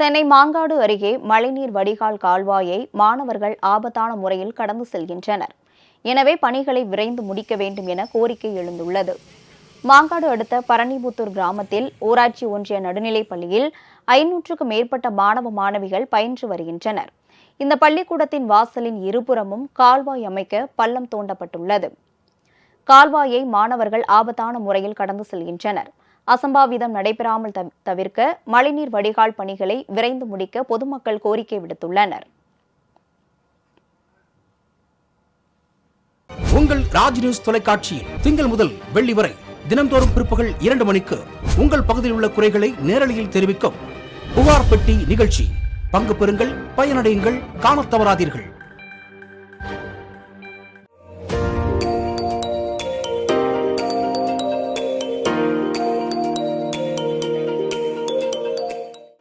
சென்னை மாங்காடு அருகே மழைநீர் வடிகால் கால்வாயை மாணவர்கள் ஆபத்தான முறையில் கடந்து செல்கின்றனர். எனவே பணிகளை விரைந்து முடிக்க வேண்டும் என கோரிக்கை எழுந்துள்ளது. மாங்காடு அடுத்த பரணிபுத்தூர் கிராமத்தில் ஊராட்சி ஒன்றிய நடுநிலைப் பள்ளியில் ஐநூற்றுக்கும் மேற்பட்ட மாணவ மாணவிகள் பயின்று வருகின்றனர். இந்த பள்ளிக்கூடத்தின் வாசலின் இருபுறமும் கால்வாய் அமைக்க பள்ளம் தோண்டப்பட்டுள்ளது. கால்வாயை மாணவர்கள் ஆபத்தான முறையில் கடந்து செல்கின்றனர். அசம்பாவிதம் நடைபெறாமல் தவிர்க்க மழைநீர் வடிகால் பணிகளை விரைந்து முடிக்க பொதுமக்கள் கோரிக்கை விடுத்துள்ளனர். உங்கள் ராஜ் நியூஸ் தொலைக்காட்சியில் திங்கள் முதல் வெள்ளி வரை தினம்தோறும் பிற்பகல் இரண்டு மணிக்கு உங்கள் பகுதியில் உள்ள குறைகளை நேரலையில் தெரிவிக்கும் புகார் பெட்டி நிகழ்ச்சி. பங்கு பெறுங்கள் பயனடையுங்கள் காணத் தவறாதீர்கள்.